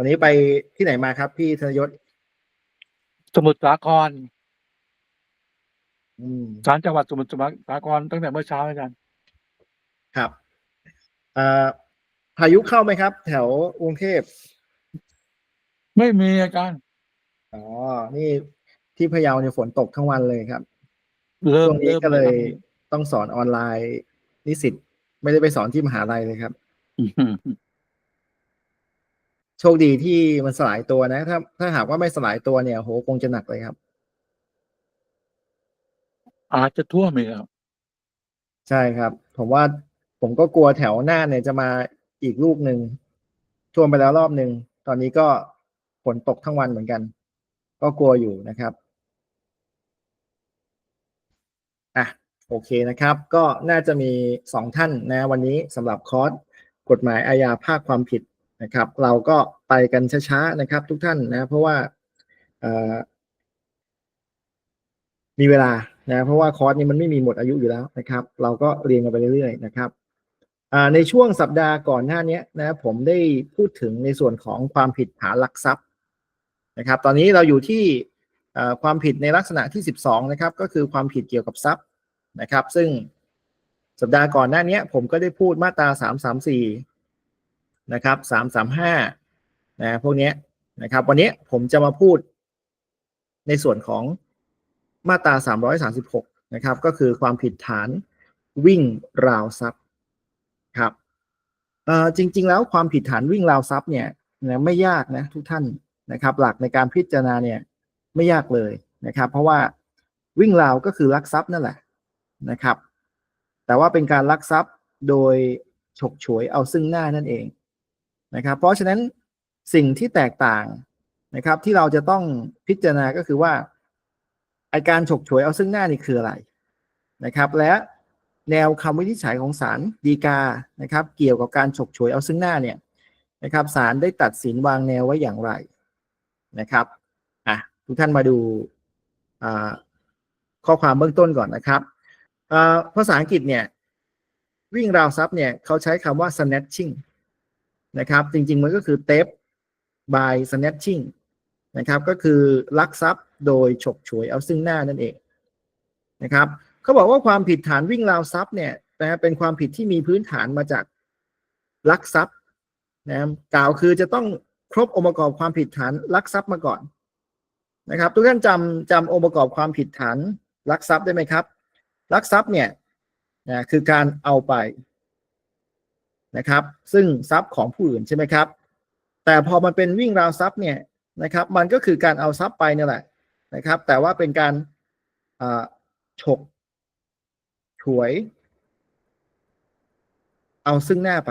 วันนี้ไปที่ไหนมาครับ พี่ธนยศ สมุทรสาครอืม ศาลจังหวัดสมุทรสาครตั้งแต่เมื่อเช้าอาจารย์ครับเอ่อพายุเข้าไหมครับ แถวกรุงเทพ ไม่มีอาจารย์อ๋อ นี่ที่พะเยาเนี่ยฝนตกทั้งวันเลยครับ เริ่มช่วงนี้เริ่มก็เลยริ่มต้องสอนออนไลน์นิสิตไม่ได้ไปสอนที่มหาลัยเลยครับ อืม โชคดีที่มันสลายตัวนะ ถ้า ถ้าหากว่าไม่สลายตัวเนี่ยโหคงจะหนักเลยครับ อาจจะท่วมอีกครับ ใช่ครับ ผมว่าผมก็กลัวแถวหน้าเนี่ยจะมาอีกลูกหนึ่งท่วมไปแล้วรอบหนึ่งตอนนี้ก็ฝนตกทั้งวันเหมือนกัน ก็กลัวอยู่นะครับอะโอเคนะครับ ก็น่าจะมีสองท่านนะ วันนี้สำหรับคอร์สกฎหมายอาญาภาคความผิด นะครับ เราก็ไปกันช้าๆนะครับ ทุกท่านนะเพราะว่ามีเวลานะเพราะว่าคอร์สนี้มันไม่มีหมดอายุอยู่แล้วนะครับ เราก็เรียนกันไปเรื่อยๆนะครับในช่วงสัปดาห์ก่อนหน้านี้นะผมได้พูดถึงในส่วนของความผิดฐานลักทรัพย์นะครับ ตอนนี้เราอยู่ที่ความผิดในลักษณะที่ 12 นะครับ ก็คือความผิดเกี่ยวกับทรัพย์นะครับ ซึ่งสัปดาห์ก่อนหน้านี้ผมก็ได้พูดมาตรา 334 นะครับ335นะพวกนี้นะครับ วันนี้ผมจะมาพูดในส่วนของมาตรา 336 นะครับ ก็คือความผิดฐานวิ่งราวทรัพย์ครับจริง ๆ แล้วความผิดฐานวิ่งราวทรัพย์เนี่ยนะไม่ยากนะทุกท่านนะครับ หลักในการพิจารณาเนี่ยไม่ยากเลยนะครับ เพราะว่าวิ่งราวก็คือลักทรัพย์นั่นแหละนะครับ แต่ว่าเป็นการลักทรัพย์โดยฉกฉวยเอาซึ่งหน้านั่นเอง นะครับ เพราะฉะนั้นสิ่งที่แตกต่างนะครับ ที่เราจะต้องพิจารณาก็คือว่าไอการฉกฉวยเอาซึ่งหน้านี่คืออะไรนะครับ และแนวคำวินิจฉัยของศาลฎีกานะครับ เกี่ยวกับการฉกฉวยเอาซึ่งหน้าเนี่ยนะครับศาลได้ตัดสินวางแนวไว้อย่างไรนะครับอะทุกท่านมาดูข้อความเบื้องต้นก่อนนะครับภาษาอังกฤษเนี่ยวิ่งราวทรัพย์เนี่ยเขาใช้คำว่า snatching นะครับ จริง ๆ มันก็คือ theft by snatching นะครับ ก็คือลักทรัพย์โดยฉกฉวยเอาซึ่งหน้านั่นเองนะครับเขาบอกว่าความผิดฐานวิ่งราวทรัพย์เนี่ยนะเป็นความผิดที่มีพื้นฐานมาจากลักทรัพย์นะกล่าวคือจะต้องครบองค์ประกอบความผิดฐานลักทรัพย์มาก่อนนะครับ ทุกท่านจำจำองค์ประกอบความผิดฐานลักทรัพย์ได้ไหมครับลักทรัพย์เนี่ยนะคือการเอาไป นะครับ ซึ่งทรัพย์ของผู้อื่นใช่ไหมครับ แต่พอมันเป็นวิ่งราวทรัพย์เนี่ยนะครับ มันก็คือการเอาทรัพย์ไปนี่แหละนะครับ แต่ว่าเป็นการฉกฉวย เอาซึ่งหน้าไป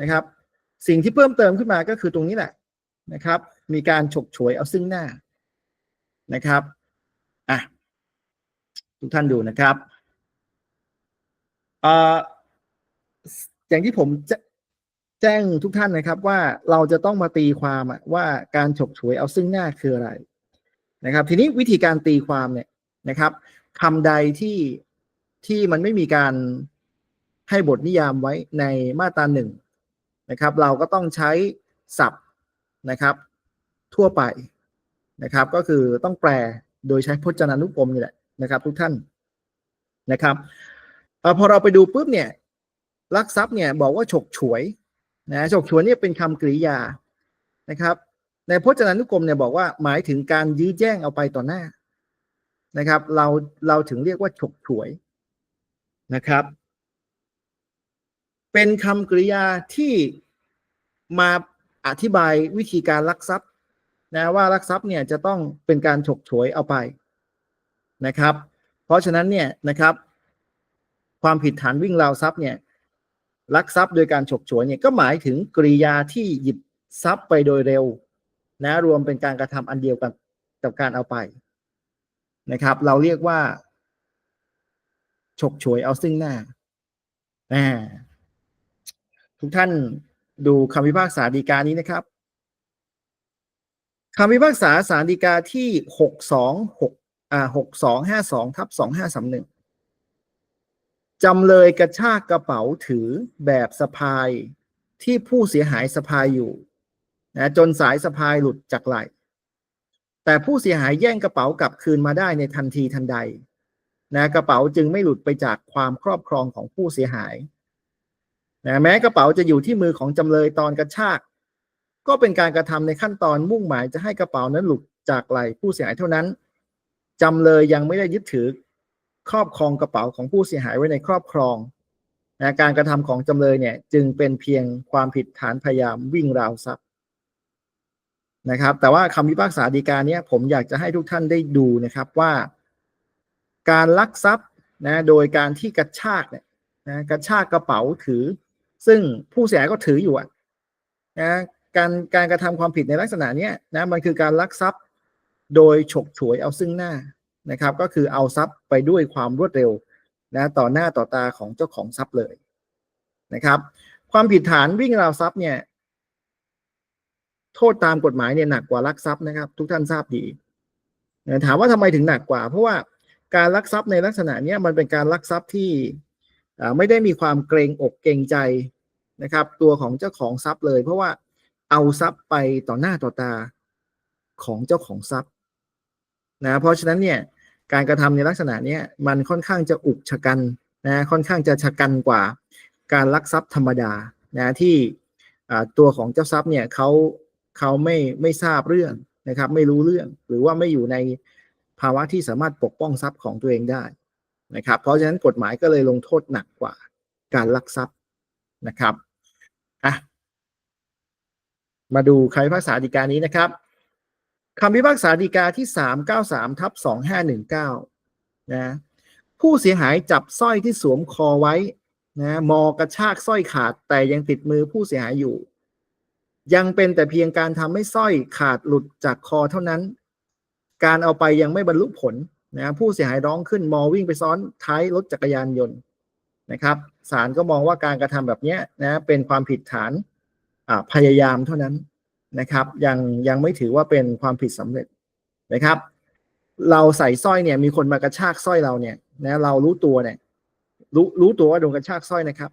นะครับ สิ่งที่เพิ่มเติมขึ้นมาก็คือตรงนี้แหละนะครับ มีการฉกฉวยเอาซึ่งหน้านะครับอะทุกท่านดูนะครับอ่า อย่างที่ผมจะแจ้งทุกท่านนะครับว่าเราจะต้องมาตีความว่าการฉกฉวยเอาซึ่งหน้าคืออะไรนะครับ ทีนี้วิธีการตีความเนี่ยนะครับคำใดที่ที่มันไม่มีการให้บทนิยามไว้ในมาตราหนึ่งนะครับ เราก็ต้องใช้ศัพท์นะครับ ทั่วไปนะครับ ก็คือต้องแปลโดยใช้พจนานุกรมนี่แหละนะครับ ทุกท่านนะครับพอเราไปดูปุ๊บเนี่ย ลักทรัพย์เนี่ยบอกว่าฉกฉวยนะฉกฉวยเนี่ยเป็นคำกริยานะครับ ในพจนานุกรมเนี่ยบอกว่าหมายถึงการยื้อแย่งเอาไปต่อหน้านะครับ เราเราถึงเรียกว่าฉกฉวยนะครับ เป็นคำกริยาที่มาอธิบายวิธีการลักทรัพย์นะว่าลักทรัพย์เนี่ยจะต้องเป็นการฉกฉวยเอาไปนะครับ เพราะฉะนั้นเนี่ยนะครับ ความผิดฐานวิ่งราวทรัพย์เนี่ย ลักทรัพย์โดยการฉกฉวยเนี่ยก็หมายถึงกริยาที่หยิบทรัพย์ไปโดยเร็วนะรวมเป็นการกระทำอันเดียวกันกับการเอาไปนะครับ เราเรียกว่า ฉกฉวยเอาซึ่งหน้าอ่าทุกท่านดูคำพิพากษาฎีกานี้นะครับคำพิพากษาศาลฎีกาที่หกสองหกอ่าหกสองห้าสองทับสองห้าสามหนึ่ง จำเลยกระชากกระเป๋าถือแบบสะพายที่ผู้เสียหายสะพายอยู่นะจนสายสะพายหลุดจากไหล่แต่ผู้เสียหายแย่งกระเป๋ากลับคืนมาได้ในทันทีทันใดนะกระเป๋าจึงไม่หลุดไปจากความครอบครองของผู้เสียหายนะแม้กระเป๋าจะอยู่ที่มือของจำเลยตอนกระชาก ก็เป็นการกระทำในขั้นตอนมุ่งหมายจะให้กระเป๋านั้นหลุดจากไหล่ผู้เสียหายเท่านั้นจำเลยยังไม่ได้ยึดถือ ครอบครองกระเป๋าของผู้เสียหายไว้ในครอบครองนะการกระทำของจำเลยเนี่ยจึงเป็นเพียงความผิดฐานพยายามวิ่งราวทรัพย์นะครับ แต่ว่าคำพิพากษาฎีกาเนี้ยผมอยากจะให้ทุกท่านได้ดูนะครับว่า การลักทรัพย์นะโดยการที่กระชากเนี่ยนะกระชากกระเป๋าถือ ซึ่งผู้เสียหายก็ถืออยู่นะการการกระทำความผิดในลักษณะเนี้ยนะมันคือการลักทรัพย์ โดยฉกฉวยเอาซึ่งหน้า นะครับ ก็คือเอาทรัพย์ไปด้วยความรวดเร็วนะต่อหน้าต่อตาของเจ้าของทรัพย์เลยนะครับ ความผิดฐานวิ่งราวทรัพย์เนี่ยโทษตามกฎหมายเนี่ยหนักกว่าลักทรัพย์นะครับ ทุกท่านทราบดีถามว่าทำไมถึงหนักกว่า เพราะว่าการลักทรัพย์ในลักษณะเนี้ยมันเป็นการลักทรัพย์ที่ไม่ได้มีความเกรงอกเกรงใจนะครับ ตัวของเจ้าของทรัพย์เลย เพราะว่าเอาทรัพย์ไปต่อหน้าต่อตาของเจ้าของทรัพย์ นะเพราะฉะนั้นเนี่ยการกระทำในลักษณะเนี้ยมันค่อนข้างจะอุกชะกันนะค่อนข้างจะชะกันกว่าการลักทรัพย์ธรรมดานะที่ตัวของเจ้าทรัพย์เนี่ยเขาเขาไม่ไม่ทราบเรื่องนะครับ ไม่รู้เรื่องหรือว่าไม่อยู่ในภาวะที่สามารถปกป้องทรัพย์ของตัวเองได้นะครับ เพราะฉะนั้นกฎหมายก็เลยลงโทษหนักกว่าการลักทรัพย์นะครับอะมาดูคำพิพาษาฎีการนี้นะครับ คำพิพากษาฎีกาที่สามเก้าสามทับสองห้าหนึ่งเก้านะ ผู้เสียหายจับสร้อยที่สวมคอไว้ นะ มอกระชากสร้อยขาดแต่ยังติดมือผู้เสียหายอยู่ ยังเป็นแต่เพียงการทำให้สร้อยขาดหลุดจากคอเท่านั้น การเอาไปยังไม่บรรลุผล นะ ผู้เสียหายร้องขึ้นมอวิ่งไปซ้อนท้ายรถจักรยานยนต์ นะครับ ศาลก็มองว่าการกระทำแบบนี้นะ เป็นความผิดฐานพยายามเท่านั้น นะครับยังยังไม่ถือว่าเป็นความผิดสำเร็จนะครับ เราใส่สร้อยเนี่ยมีคนมากระชากสร้อยเราเนี่ยนะเรารู้ตัวเนี่ยรู้รู้ตัวว่าโดนกระชากสร้อยนะครับ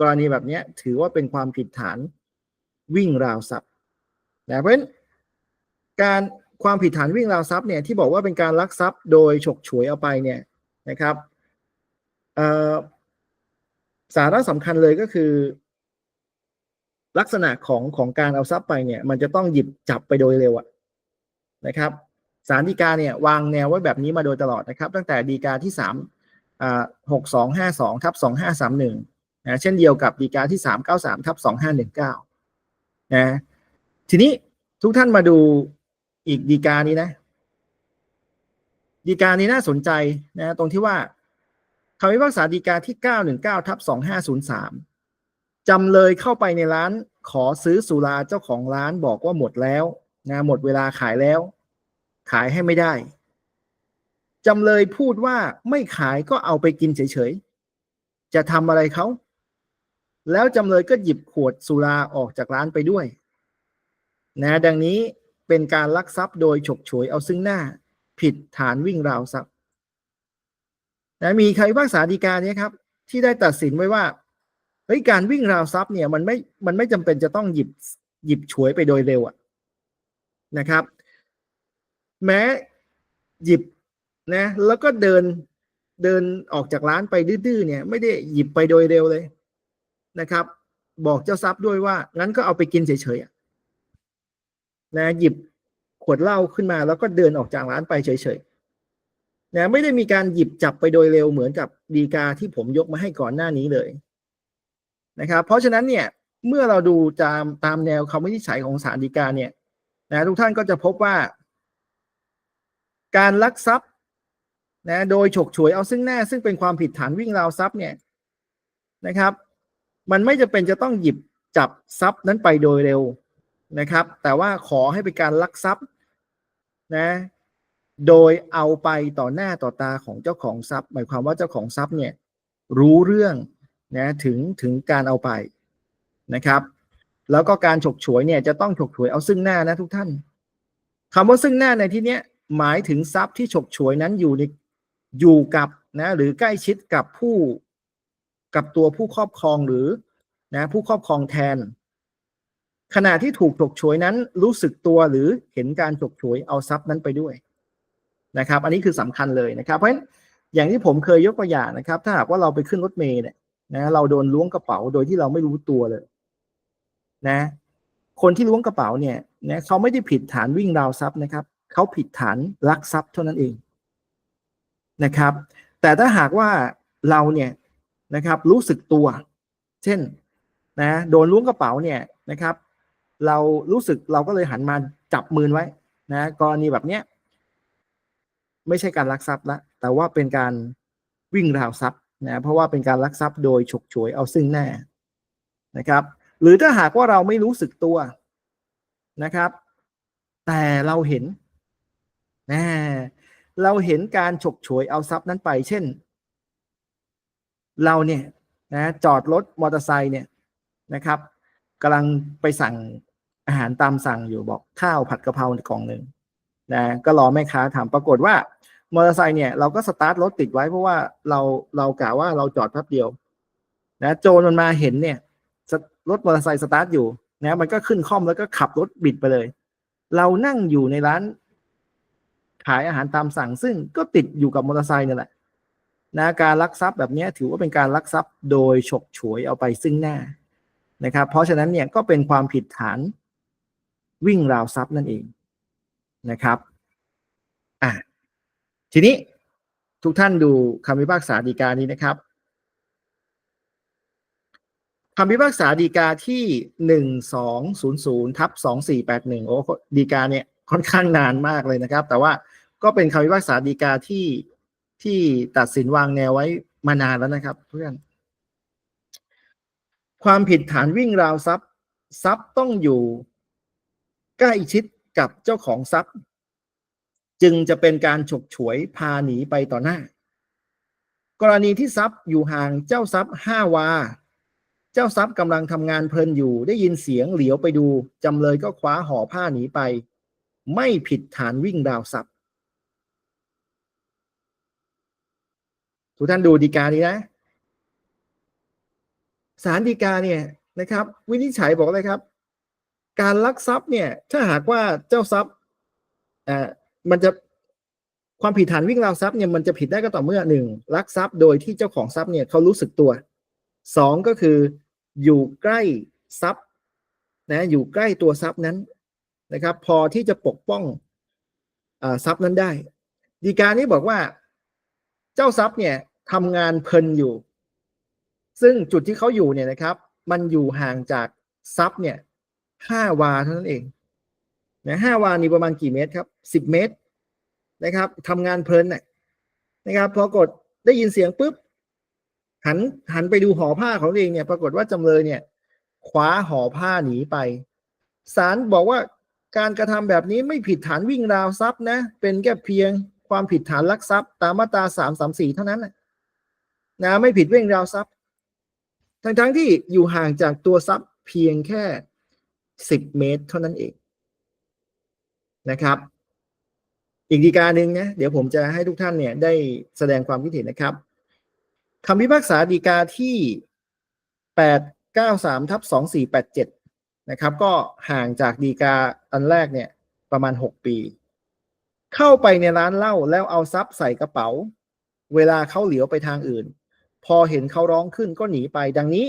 กรณีแบบนี้ถือว่าเป็นความผิดฐานวิ่งราวทรัพย์นะเพราะฉะนั้นการความผิดฐานวิ่งราวทรัพย์เนี่ยที่บอกว่าเป็นการลักทรัพย์โดยฉกฉวยเอาไปเนี่ยนะครับสาระสำคัญเลยก็คือ ลักษณะของของการเอาทรัพย์ไปเนี่ย มันจะต้องหยิบจับไปโดยเร็วอะนะครับสารดีกาเนี่ยวางแนวไว้แบบนี้มาโดยตลอดนะครับ ตั้งแต่ดีกาที่สามหกสองห้าสองทับสองห้าสามหนึ่งนะเช่นเดียวกับดีกาที่สามเก้าสามทับสองห้าหนึ่งเก้านะทีนี้ทุกท่านมาดูอีกดีกานี้นะ ดีกานี้น่าสนใจนะตรงที่ว่าคำพิพากษาดีกาที่เก้าหนึ่งเก้าทับสองห้าศูนย์สาม จำเลยเข้าไปในร้านขอซื้อสุราเจ้าของร้านบอกว่าหมดแล้วนะหมดเวลาขายแล้ว ขายให้ไม่ได้ จำเลยพูดว่าไม่ขายก็เอาไปกินเฉยๆ จะทำอะไรเขา แล้วจำเลยก็หยิบขวดสุราออกจากร้านไปด้วย นะดังนี้เป็นการลักทรัพย์โดยฉกฉวยเอาซึ่งหน้า ผิดฐานวิ่งราวทรัพย์นะมีใคำพิพากษาฎีกาเนี้ยครับ ที่ได้ตัดสินไว้ว่า เฮ้ยการวิ่งราวทรัพย์เนี่ยมันไม่มันไม่จำเป็นจะต้องหยิบหยิบฉวยไปโดยเร็วอะนะครับ แม้หยิบนะ แล้วก็เดินเดินออกจากร้านไปดื้อๆเนี่ย ไม่ได้หยิบไปโดยเร็วเลยนะครับ บอกเจ้าทรัพย์ด้วยว่า งั้นก็เอาไปกินเฉยๆนะหยิบขวดเหล้าขึ้นมาแล้วก็เดินออกจากร้านไปเฉยๆนะไม่ได้มีการหยิบจับไปโดยเร็วเหมือนกับดีกาที่ผมยกมาให้ก่อนหน้านี้เลย นะครับ เพราะฉะนั้นเนี่ยเมื่อเราดูตามตามแนวคำวินิจฉัยของศาลฎีกาเนี่ยนะทุกท่านก็จะพบว่า การลักทรัพย์นะโดยฉกฉวยเอาซึ่งหน้า ซึ่งเป็นความผิดฐานวิ่งราวทรัพย์เนี่ยนะครับ มันไม่จะเป็นจะต้องหยิบจับทรัพย์นั้นไปโดยเร็วนะครับ แต่ว่าขอให้เป็นการลักทรัพย์นะโดยเอาไปต่อหน้าต่อตาของเจ้าของทรัพย์ หมายความว่าเจ้าของทรัพย์เนี่ยรู้เรื่อง นะถึงถึงการเอาไปนะครับ แล้วก็การฉกฉวยเนี่ยจะต้องฉกฉวยเอาซึ่งหน้านะทุกท่านคำว่าซึ่งหน้าในที่เนี้ยหมายถึงทรัพย์ที่ฉกฉวยนั้นอยู่ในอยู่กับนะหรือใกล้ชิดกับผู้กับตัวผู้ครอบครองหรือนะผู้ครอบครองแทน ขณะที่ถูกฉกฉวยนั้นรู้สึกตัวหรือเห็นการฉกฉวยเอาทรัพย์นั้นไปด้วยนะครับ อันนี้คือสำคัญเลยนะครับ เพราะฉะนั้นอย่างที่ผมเคยยกตัวอย่างนะครับ ถ้าหากว่าเราไปขึ้นรถเมล์เนี่ย นะ เราโดนล้วงกระเป๋าโดยที่เราไม่รู้ตัวเลย นะ คนที่ล้วงกระเป๋าเนี่ยนะเขาไม่ได้ผิดฐานวิ่งราวทรัพย์นะครับ เขาผิดฐานลักทรัพย์เท่านั้นเองนะครับ แต่ถ้าหากว่าเราเนี่ยนะครับรู้สึกตัว เช่นนะโดนล้วงกระเป๋าเนี่ยนะครับ เรารู้สึกเราก็เลยหันมาจับมือไว้นะกรณีแบบเนี้ยไม่ใช่การลักทรัพย์ละแต่ว่าเป็นการวิ่งราวทรัพย์ นะเพราะว่าเป็นการลักทรัพย์โดยฉกฉวยเอาซึ่งหน้านะครับ หรือถ้าหากว่าเราไม่รู้สึกตัวนะครับ แต่เราเห็นนะเราเห็นการฉกฉวยเอาทรัพย์นั้นไป เช่น เราเนี่ยนะจอดรถมอเตอร์ไซค์เนี่ยนะครับกำลังไปสั่งอาหารตามสั่งอยู่บอกข้าวผัดกะเพรากล่องหนึ่งนะก็รอแม่ค้าถามปรากฏว่า มอเตอร์ไซค์เนี่ยเราก็สตาร์ทรถติดไว้เพราะว่าเราเรากะว่าเราจอดแป๊บเดียว นะโจรมันมาเห็นเนี่ยรถมอเตอร์ไซค์สตาร์ทอยู่นะมันก็ขึ้นคล่อมแล้วก็ขับรถบิดไปเลย เรานั่งอยู่ในร้าน ขายอาหารตามสั่ง ซึ่งก็ติดอยู่กับมอเตอร์ไซค์นี่แหละนะการลักทรัพย์แบบนี้ถือว่าเป็นการลักทรัพย์โดยฉกฉวยเอาไปซึ่งหน้านะครับ เพราะฉะนั้นเนี่ยก็เป็นความผิดฐานวิ่งราวทรัพย์นั่นเองนะครับอะ ทีนี้ทุกท่านดูคำพิพากษาฎีกานี้นะครับคำพิพากษาฎีกาที่หนึ่งสองศูนย์ศูนย์ทับสองสี่แปดหนึ่งโอ้ฎีกาเนี่ยค่อนข้างนานมากเลยนะครับ แต่ว่าก็เป็นคำพิพากษาฎีกาที่ที่ตัดสินวางแนวไว้มานานแล้วนะครับเพื่อนความผิดฐานวิ่งราวทรัพย์ ทรัพย์ต้องอยู่ ใกล้ชิดกับเจ้าของทรัพย์ จึงจะเป็นการฉกฉวยพาหนีไปต่อหน้า กรณีที่ทรัพย์อยู่ห่างเจ้าทรัพย์ห้าวา เจ้าทรัพย์กำลังทำงานเพลินอยู่ได้ยินเสียงเหลียวไปดูจำเลยก็คว้าห่อผ้าหนีไป ไม่ผิดฐานวิ่งราวทรัพย์ ทุกท่านดูดีกานี้นะสารดีกาเนี่ยนะครับ วินิจฉัยบอกเลยครับ การลักทรัพย์เนี่ยถ้าหากว่าเจ้าทรัพย์อ่า มันจะความผิดฐานวิ่งราวทรัพย์เนี่ยมันจะผิดได้ก็ต่อเมื่อหนึ่งลักทรัพย์โดยที่เจ้าของทรัพย์เนี่ยเขารู้สึกตัวสองก็คืออยู่ใกล้ทรัพย์นะอยู่ใกล้ตัวทรัพย์นั้นนะครับ พอที่จะปกป้องทรัพย์นั้นได้ ดีการนี้บอกว่า เจ้าทรัพย์เนี่ยทำงานเพลินอยู่ ซึ่งจุดที่เขาอยู่เนี่ยนะครับ มันอยู่ห่างจากทรัพย์เนี่ยห้าวาเท่านั้นเอง นะห้าวานี่ประมาณกี่เมตรครับสิบเมตรนะครับทำงานเพลินน่ะนะครับพอกดได้ยินเสียงปุ๊บหันหันไปดูห่อผ้าของตัวเองเนี่ยปรากฏว่าจำเลยเนี่ยคว้าห่อผ้าหนีไปศาลบอกว่าการกระทำแบบนี้ไม่ผิดฐานวิ่งราวทรัพย์นะ เป็นแค่เพียงความผิดฐานลักทรัพย์ ตามมาตราสามสามสี่เท่านั้นนะนะไม่ผิดวิ่งราวทรัพย์ ทั้งทั้งที่อยู่ห่างจากตัวทรัพย์เพียงแค่สิบเมตร เท่านั้นเอง นะครับ อีกดีกาหนึ่งนะเดี๋ยวผมจะให้ทุกท่านเนี่ยได้แสดงความคิดเห็นนะครับคำพิพากษาฎีกาที่ 893ทับ2487 นะครับ ก็ห่างจากฎีกาอันแรกเนี่ยประมาณ 6 ปี เข้าไปในร้านเหล้าแล้วเอาทรัพย์ใส่กระเป๋า เวลาเขาเหลียวไปทางอื่น พอเห็นเขาร้องขึ้นก็หนีไปดังนี้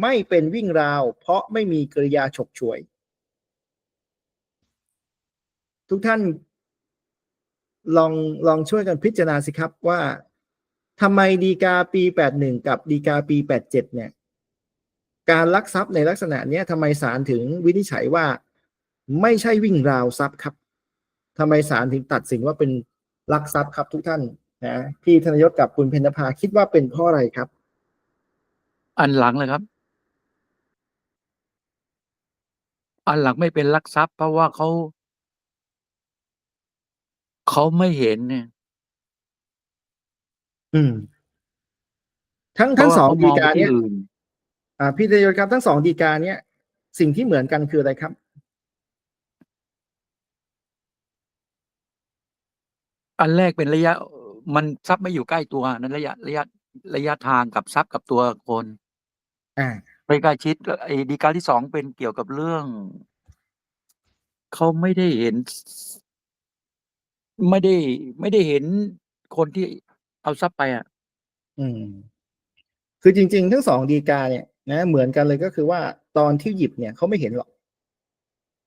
ไม่เป็นวิ่งราว เพราะไม่มีกริยาฉกฉวย ทุกท่านลองลองช่วยกันพิจารณาสิครับว่าทำไมดีกาปี81กับดีกาปี87เนี่ย การลักทรัพย์ในลักษณะนี้ทำไมศาลถึงวินิจฉัยว่า ไม่ใช่วิ่งราวทรัพย์ครับทำไมศาลถึงตัดสินว่าเป็นลักทรัพย์ครับทุกท่านนะพี่ธนยศกับคุณเพนภาคิดว่าเป็นเพราะอะไรครับ อันหลังเลยครับ อันหลังไม่เป็นลักทรัพย์ เพราะว่าเขา เขาไม่เห็นเนี่ย อืม ทั้งเพทั้ราะงว่าสองเขามดีองไปกาที่เนี้ยอื่นอ่า พี่ธนยศครับทั้งสองดีกาเนี้ยสิ่งที่เหมือนกันคืออะไรครับ อันแรกเป็นระยะ มันทรัพย์ไม่อยู่ใกล้ตัวนั้นระยะระยะระยะทางกับทรัพย์กับตัวคน อ่าไปใกล้ชิดแล้วไอ้ดีกาที่สองเป็นเกี่ยวกับเรื่อง เขาไม่ได้เห็น ไม่ได้ไม่ได้เห็นคนที่เอาทรัพย์ไปอะ อืม คือจริง ๆ ทั้งสองดีกาเนี่ยนะเหมือนกันเลยก็คือว่าตอนที่หยิบเนี่ยเขาไม่เห็นหรอก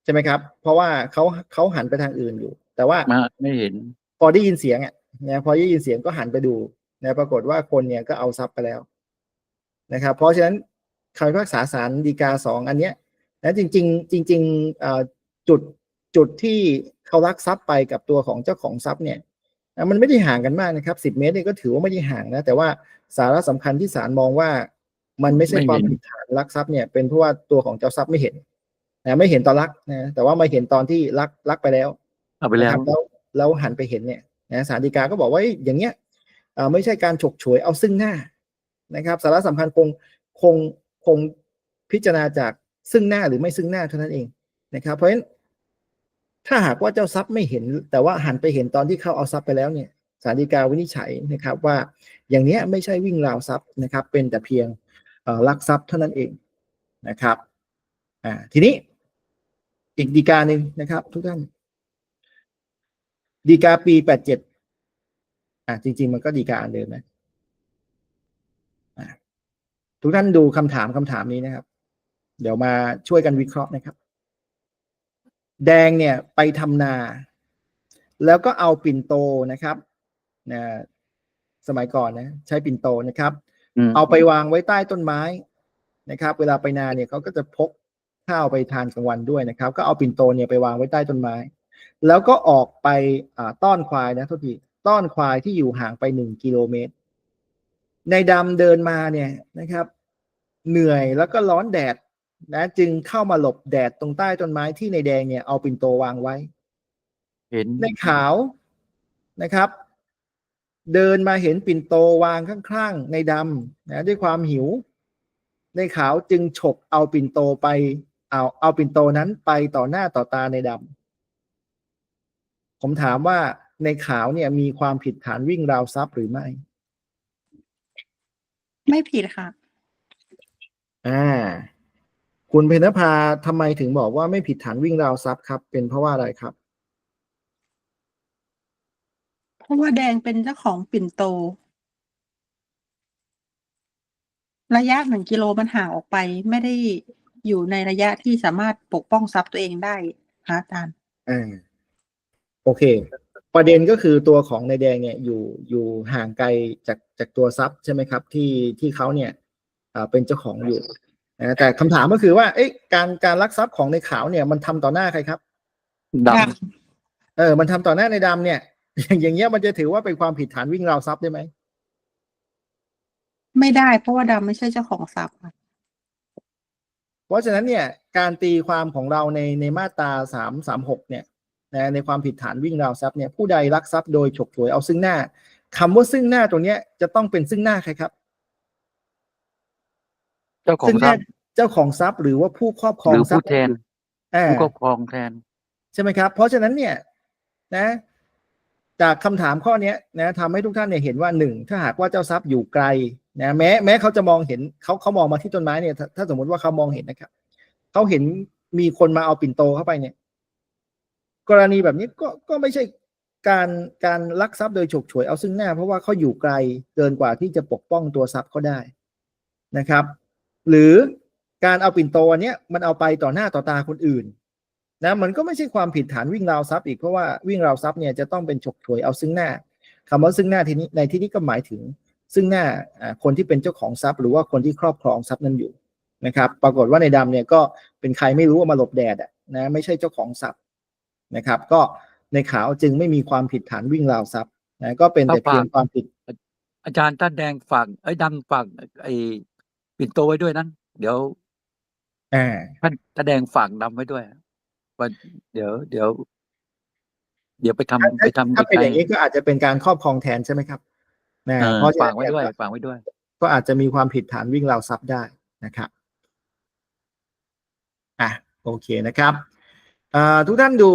ใช่ไหมครับ เพราะว่าเขาเขาหันไปทางอื่นอยู่ แต่ว่ามาไม่เห็น พอได้ยินเสียงอะนะพอได้ยินเสียงก็หันไปดูนะปรากฏว่าคนเนี่ยก็เอาทรัพย์ไปแล้วนะครับ เพราะฉะนั้นคำพิพากษาศาลฎีกาสองอันเนี้ยนะจริง ๆ จริงๆเอ่อจุด จุดที่เขาลักทรัพย์ไปกับตัวของเจ้าของทรัพย์เนี่ยนะมันไม่ได้ห่างกันมากนะครับสิบเมตรเนี่ยก็ถือว่าไม่ได้ห่างนะแต่ว่าสาระสำคัญที่ศาลมองว่า มันไม่ใช่ไม่เห็นความผิดฐานลักทรัพย์เนี่ยเป็นเพราะว่าตัวของเจ้าทรัพย์ไม่เห็นนะไม่เห็นตอนลักนะแต่ว่ามาเห็นตอนที่ลักลักไปแล้วเอาไปแล้วนะครับแล้วแล้วหันไปเห็นเนี่ยนะศาลฎีกาก็บอกว่าเอ้ยอย่างเงี้ยเอ่อไม่ใช่การฉกฉวยเอาซึ่งหน้านะครับ สาระสำคัญคงคงคงพิจารณาจากซึ่งหน้าหรือไม่ซึ่งหน้าเท่านั้นเองนะครับ เพราะฉะนั้น ถ้าหากว่าเจ้าทรัพย์ไม่เห็น แต่ว่าหันไปเห็นตอนที่เขาเอาทรัพย์ไปแล้วเนี่ยศาลฎีกาวินิจฉัยนะครับว่าอย่างเนี้ยไม่ใช่วิ่งราวทรัพย์นะครับ เป็นแต่เพียงลักทรัพย์เท่านั้นเองนะครับอ่าทีนี้อีกฎีกาหนึ่งนะครับ ทุกท่าน ดีกาปีแปดเจ็ดอะจริง ๆ มันก็ดีกาอันเดิมนะอะทุกท่านดูคำถามคำถามนี้นะครับ เดี๋ยวมาช่วยกันวิเคราะห์นะครับ แดงเนี่ยไปทำนา แล้วก็เอาปิ่นโตนะครับนะสมัยก่อนนะใช้ปิ่นโตนะครับอืมเอาไปวางไว้ใต้ต้นไม้นะครับ เวลาไปนาเนี่ยเขาก็จะพกข้าวไปทานกลางวันด้วยนะครับ ก็เอาปิ่นโตเนี่ยไปวางไว้ใต้ต้นไม้ แล้วก็ออกไปอ่าต้อนควายนะโทุกทีต้อนควายที่อยู่ห่างไปหนึ่งกิโลเมตร ในดำเดินมาเนี่ยนะครับ เหนื่อยแล้วก็ร้อนแดด นะจึงเข้ามาหลบแดดตรงใต้ต้นไม้ที่ในแดงเนี่ยเอาปิ่นโตวางไว้ เห็นในขาวนะครับ เดินมาเห็นปิ่นโตวางข้างๆ ในดำนะด้วยความหิว ในขาวจึงฉกเอาปิ่นโตไปเอาเอาปิ่นโตนั้นไปต่อหน้าต่อตาในดำผมถามว่าในขาวเนี่ยมีความผิดฐานวิ่งราวทรัพย์หรือไม่ ไม่ผิดค่ะ อ่า คุณเพญนภาทำไมถึงบอกว่าไม่ผิดฐานวิ่งราวทรัพย์ครับ เป็นเพราะว่าอะไรครับ เพราะว่าแดงเป็นเจ้าของปิ่นโต ระยะหนึ่งกิโลมันห่างออกไป ไม่ได้อยู่ในระยะที่สามารถปกป้องทรัพย์ตัวเองได้ค่ะอาจารย์อ่าโอเค ประเด็นก็คือตัวของนายแดงเนี่ยอยู่อยู่ห่างไกลจากจากตัวทรัพย์ใช่ไหมครับ ที่ที่เขาเนี่ยอ่าเป็นเจ้าของอยู่นะ แต่คำถามก็คือว่าเอ๊ะการการลักทรัพย์ของในขาวเนี่ยมันทำต่อหน้าใครครับดครับเออ มันทำต่อหน้าในดำเนี่ย อย่างอย่างเงี้ยมันจะถือว่าเป็นความผิดฐานวิ่งราวทรัพย์ได้ไหมไม่ได้เพราะว่าดำไม่ใช่เจ้าของทรัพย์ค่ะเพราะฉะนั้นเนี่ย การตีความของเราในในมาตราสามสามหกเนี่ยนะในความผิดฐานวิ่งราวทรัพย์เนี่ยผู้ใดลักทรัพย์โดยฉกฉวยเอาซึ่งหน้าคำว่าซึ่งหน้าตรงเนี้ยจะต้องเป็นซึ่งหน้าใครครับำ เจ้าของซึ่งทหรัน้าพย์เจ้าของทรัพย์หรือว่าผู้ครอบครอหงรือทรัพผู้ย์แทนอ่าผู้ครอบครองแทน ใช่ไหมครับ เพราะฉะนั้นเนี่ยนะ จากคำถามข้อเนี้ยนะทำให้ทุกท่านเนี่ยเห็นว่าหนึ่งถ้าหากว่าเจ้าทรัพย์อยู่ไกลนะแม้แม้เขาจะมองเห็นเขาเขามองมาที่ต้นไม้เนี่ยถ้าถ้าสมมติว่าเขามองเห็นนะครับเขาเห็นมีคนมาเอาปิ่นโตเข้าไปเนี่ย กรณีแบบนี้ก็ก็ไม่ใช่การการลักทรัพย์โดยฉกฉวยเอาซึ่งหน้า เพราะว่าเขาอยู่ไกลเกินกว่าที่จะปกป้องตัวทรัพย์เขาได้นะครับ หรือการเอาปิ่นโตอันเนี้ยมันเอาไปต่อหน้าต่อตาคนอื่นนะมันก็ไม่ใช่ความผิดฐานวิ่งราวทรัพย์อีกเพราะว่าวิ่งราวทรัพย์เนี่ยจะต้องเป็นฉกฉวยเอาซึ่งหน้าคำว่าซึ่งหน้าที่นี้ในที่นี้ก็หมายถึง ซึ่งหน้าคนที่เป็นเจ้าของทรัพย์ หรือว่าคนที่ครอบครองทรัพย์นั้นอยู่นะครับ ปรากฏว่าในดำเนี่ยก็เป็นใครไม่รู้ว่ามาหลบแดดนะไม่ใช่เจ้าของทรัพย์นะครับ ก็ในขาวจึงไม่มีความผิดฐานวิ่งราวทรัพย์นะก็เป็นแต่เพียงความผิด อาจารย์ต้าแดงฝากไอ้ดำฝากไอ้ ปิ่นโตไว้ด้วยนั้น เดี๋ยวอ่าท่านตาแดงฝากดำไว้ด้วยว่าเดี๋ยว เดี๋ยว เดี๋ยวไปทำไปทำถ้าเป็นอย่างนี้ใกล้ก็อาจจะเป็นการครอบครองแทนใช่ไหมครับนะๆเออเพราะฉะฝานั้กนไว้ด้วยเนี่ยฝากไว้ด้วย ก็อาจจะมีความผิดฐานวิ่งราวทรัพย์ได้นะครับอะโอเคนะครับอ่าทุกท่านดู